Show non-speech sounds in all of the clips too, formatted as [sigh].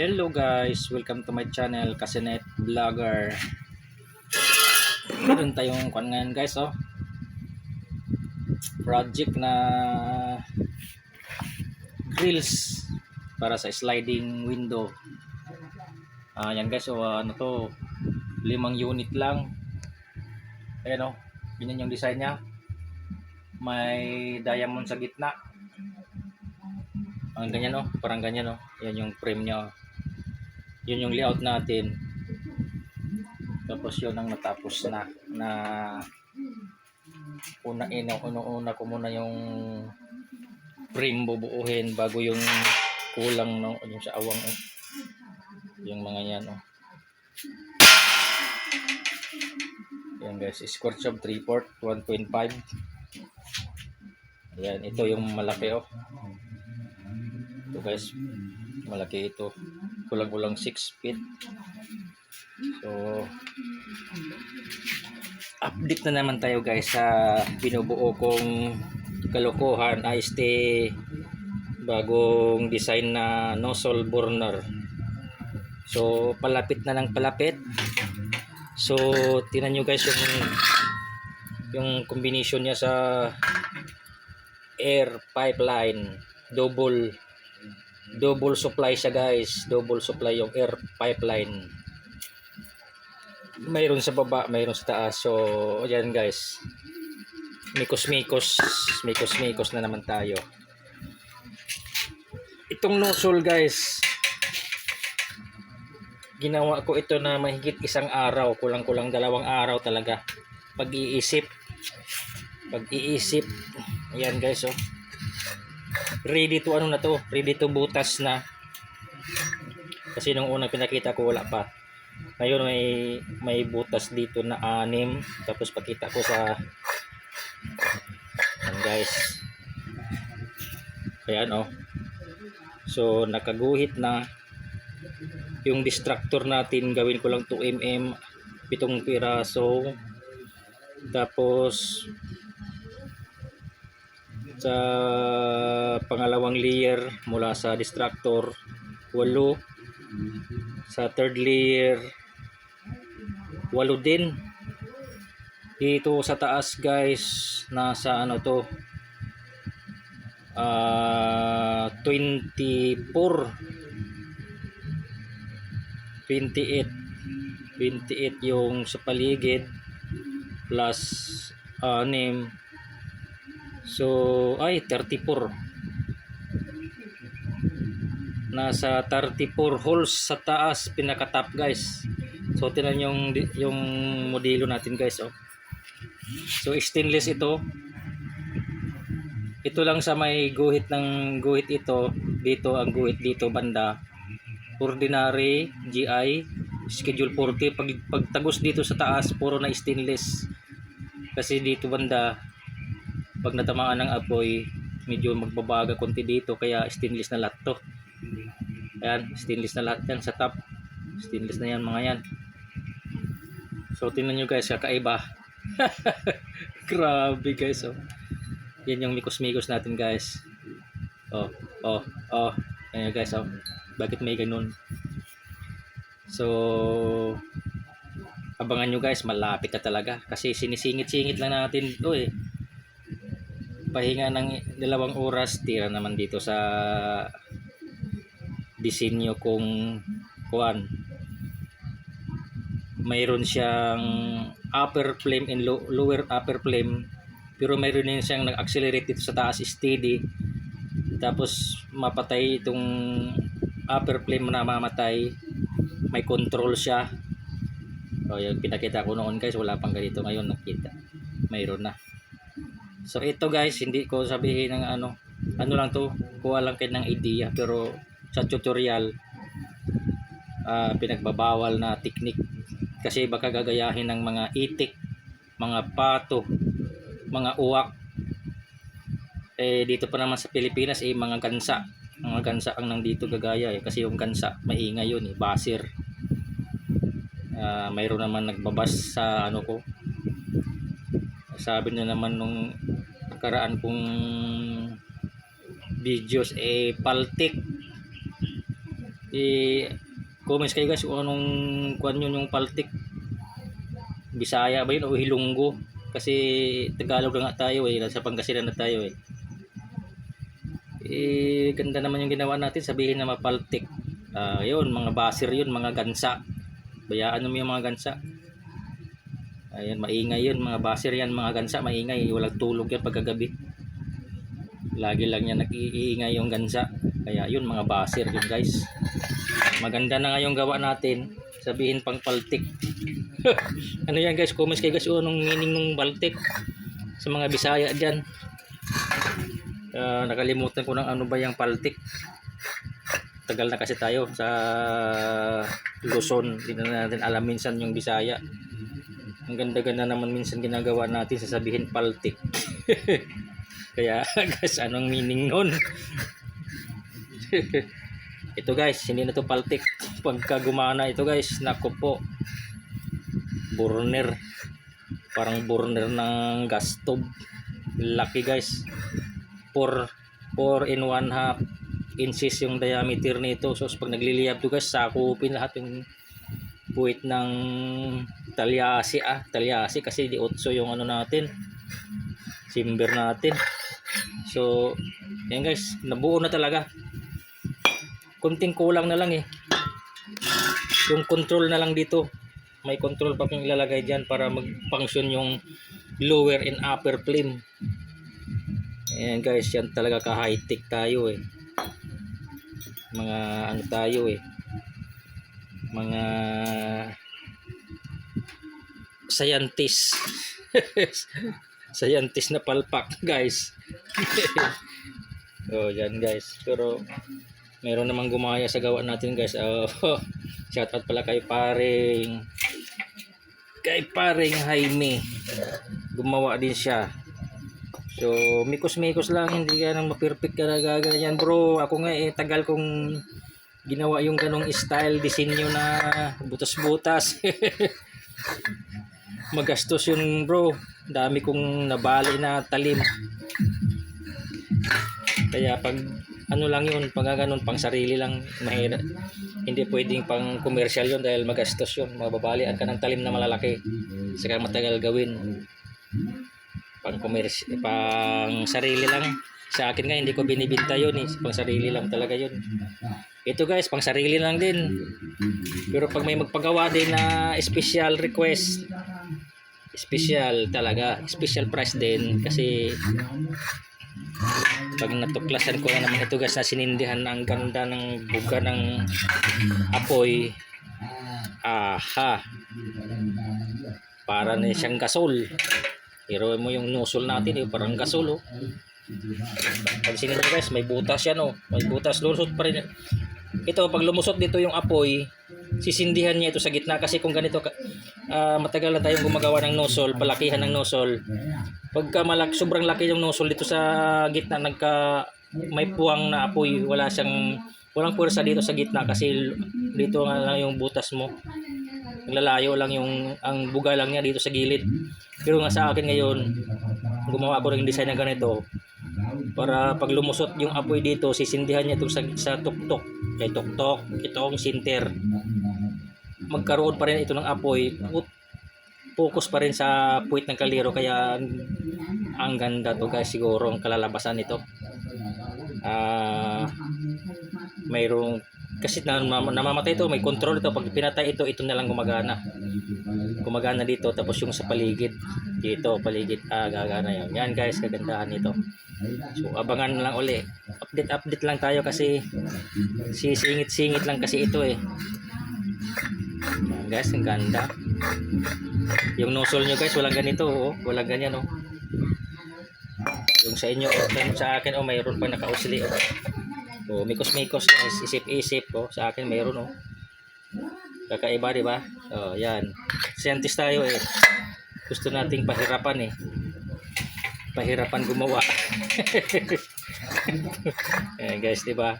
Hello guys, welcome to my channel Kasinet Vlogger. Meron tayong kwan ngayon guys oh. Project na grills para sa sliding window. Ah, yan guys, oh, ano to, limang unit lang. Ayan oh, ganyan yung design niya. May diamond sa gitna. Ang ganyan oh, parang ganyan oh. Yan yung frame niya. Yun yung layout natin. Tapos yun ang natapos na na una ina una, una ko muna yung frame bubuuhin bago yung kulang no yung sa awang oh. yung mga yan oh. Yan guys, square job 3 port 1.5. Ayan, ito yung malaki oh. Ito guys, malaki ito. Kulang-kulang 6 feet. So, update na naman tayo guys sa binubuo kong kalokohan IST bagong design na nozzle burner. So, palapit na ng palapit. So, tinan nyo guys yung yung combination niya sa air pipeline double double supply siya guys. Double supply yung air pipeline. Mayroon sa baba mayroon sa taas. So yan guys. Mikos mikos mikos mikos na naman tayo. Itong nozzle guys. Ginawa ko ito na mahigit isang araw. Kulang kulang dalawang araw talaga. Pag-iisip. Pag-iisip. Ayan guys oh ready to ano na to ready to butas na. Kasi nung unang pinakita ko wala pa. Ngayon may may butas dito na anim. Tapos pakita ko sa ayan guys. Ayan oh. So nakaguhit na yung distractor natin. Gawin ko lang 2mm pitong piraso. Tapos sa pangalawang layer mula sa distractor 8 sa third layer 8 din. Dito sa taas guys nasa ano to? Ah 24 28 28 yung sa paligid plus 6 so ay 34 nasa 34 holes sa taas pinaka top guys. So tinan yung yung modelo natin guys oh. So stainless ito. Ito lang sa may guhit ng guhit ito. Dito ang guhit dito banda. Ordinary GI schedule 40 pag pagtagos dito sa taas puro na stainless. Kasi dito banda pag natamaan ng apoy medyo magbabaga konti dito kaya stainless na lahat to. Ayan stainless na lahat yan sa top. Stainless na yan mga yan. So tingnan nyo guys kakaiba. [laughs] Grabe guys oh. Yan yung mikos mikos natin guys. Oh oh oh. Ayan guys oh. Bakit may ganun? So abangan nyo guys malapit na talaga. Kasi sinisingit-singit lang natin ito eh pahinga ng dalawang oras tira naman dito sa disenyo kung kuan. Mayroon siyang upper flame and low, lower upper flame pero mayroon din siyang nag-accelerate dito sa taas steady. Tapos mapatay itong upper flame na mamatay. May control siya. O yung pinakita ko noon guys. Wala pang ganito ngayon. Nakita. Mayroon na so ito guys hindi ko sabihin ng ano ano lang to kuha lang kayo ng idea. Pero sa tutorial ah, pinagbabawal na technique. Kasi baka gagayahin ng mga itik mga pato mga uwak. Eh dito pa naman sa Pilipinas eh mga gansa. Mga gansa ang nandito gagaya eh. Kasi yung gansa maingay yun eh basir. Ah, mayroon naman nagbabas sa ano ko sabi na naman nung nakaraan kong videos eh paltik i-comments kayo guys kung anong kuan yun yung paltik. Bisaya ba yun o Hilonggo? Kasi Tagalog lang nga tayo eh. Nasa Pangasinan na tayo eh. Eh, ganda naman yung ginawa natin. Sabihin na mapaltik. Ah, yun, mga basir yun, mga gansa. Bayaan mo yung mga gansa. Ayan, maingay yun. Mga basir yan, mga gansa, maingay. Walang tulog yan pagkagabi. Lagi lang yan nag-iingay yung gansa. Kaya yun, mga basir yun guys. Maganda na nga gawa natin. Sabihin pang paltik. [laughs] ano yan guys, comments kayo guys. O, anong meaning ng paltik? Sa mga Bisaya dyan. Ah, nakalimutan ko ng ano ba yung paltik. Tagal na kasi tayo sa Luzon. Hindi na natin alam minsan yung Bisaya. Ang ganda-ganda naman minsan ginagawa natin sasabihin paltik. [laughs] Kaya [laughs] guys, anong meaning nun? [laughs] ito guys, hindi na to paltik. Pagka gumana ito guys, nako po. Burner. Parang burner ng gas stove. Laki guys. 4 4 in 1 half inches yung diameter nito. So pag nagliliyab to guys, sakupin lahat yung puwit ng talyasi ah. Talyasi kasi di 8 yung ano natin. Simber natin. So, yan guys, nabuo na talaga. Kunting kulang na lang eh. Yung control na lang dito. May control pa kong ilalagay dyan para mag-function yung lower and upper flame. Ayan guys, yan talaga ka-high-tech tayo eh. Mga ano tayo eh. Mga scientist. [laughs] scientist na palpak guys. [laughs] oh, yan guys. Pero meron namang gumaya sa gawa natin guys. Oh, [laughs] shout out pala kay paring kay paring Jaime. Gumawa din siya. So, mikos-mikos lang, hindi ka nang ma-perfect ka na gaganyan bro. Ako nga eh, tagal kong ginawa yung ganong style, disenyo na butas-butas. [laughs] Magastos yun bro. Dami kong nabali na talim. Kaya pag ano lang yun, pag ganun, pang sarili lang, mahirap. Hindi pwedeng pang commercial yun dahil magastos yun. Mababalian ka ng talim na malalaki. Saka matagal gawin pang commerce pang sarili lang sa akin nga hindi ko binibinta yun eh. Pang sarili lang talaga yun. Ito guys pang sarili lang din. Pero pag may magpagawa din na special request special talaga special price din. Kasi pag natuklasan ko na naman ito guys na sinindihan ang ganda ng buga ng apoy. Aha. Para na siyang gasol. Pero mo yung nozzle natin, eh, parang gasol, oh. Pag sinigil guys, may butas yan, oh. May butas, lumusot pa rin. Ito, pag lumusot dito yung apoy, sisindihan niya ito sa gitna kasi kung ganito, ah, matagal na tayong gumagawa ng nozzle, palakihan ng nozzle. Pagka malak, sobrang laki yung nozzle dito sa gitna, nagka, may puwang na apoy, wala siyang, walang pwersa dito sa gitna kasi dito nga lang yung butas mo. Naglalayo lang yung, ang buga lang niya dito sa gilid. Pero nga sa akin ngayon, gumawa ako ng design na ganito para pag lumusot yung apoy dito, sisindihan niya ito sa, sa tuktok. Kay tuktok, itong sinter. Magkaroon pa rin ito ng apoy. Focus pa rin sa puwit ng kaliro kaya ang ganda to guys siguro ang kalalabasan nito. Ah, mayroong kasi na, nam- namamatay ito, may control ito. Pag pinatay ito, ito na lang gumagana. Gumagana dito, tapos yung sa paligid. Dito, paligid, ah, gagana yan. Yan guys, kagandahan nito. So, abangan lang uli. Update, update lang tayo kasi sisingit-singit lang kasi ito eh. Guys, ang ganda. Yung nozzle nyo guys, walang ganito, oh. Walang ganyan, oh. Yung sa inyo, oh, yung sa akin, oh, mayroon pa nakausli, oh. Oh, mikos-mikos guys, isip-isip oh. Sa akin mayroon oh. Kakaiba, di ba? Oh, yan. Scientist tayo eh. Gusto nating pahirapan eh. Pahirapan gumawa. [laughs] Ayan guys, di ba?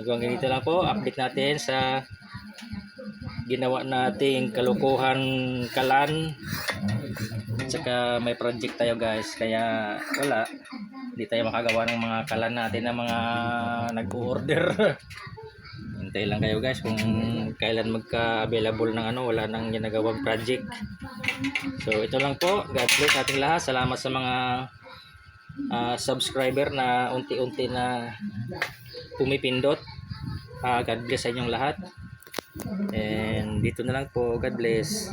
Hanggang ganito lang po, update natin sa ginawa nating kalukuhan kalan. Tsaka may project tayo guys, kaya wala hindi tayo makagawa ng mga kalan natin na mga nag-order. [laughs] Hintay lang kayo guys kung kailan magka-available ng ano, wala nang ginagawang project. So ito lang po. God bless ating lahat. Salamat sa mga ah, subscriber na unti-unti na pumipindot. Ah, God bless sa inyong lahat. And dito na lang po. God bless.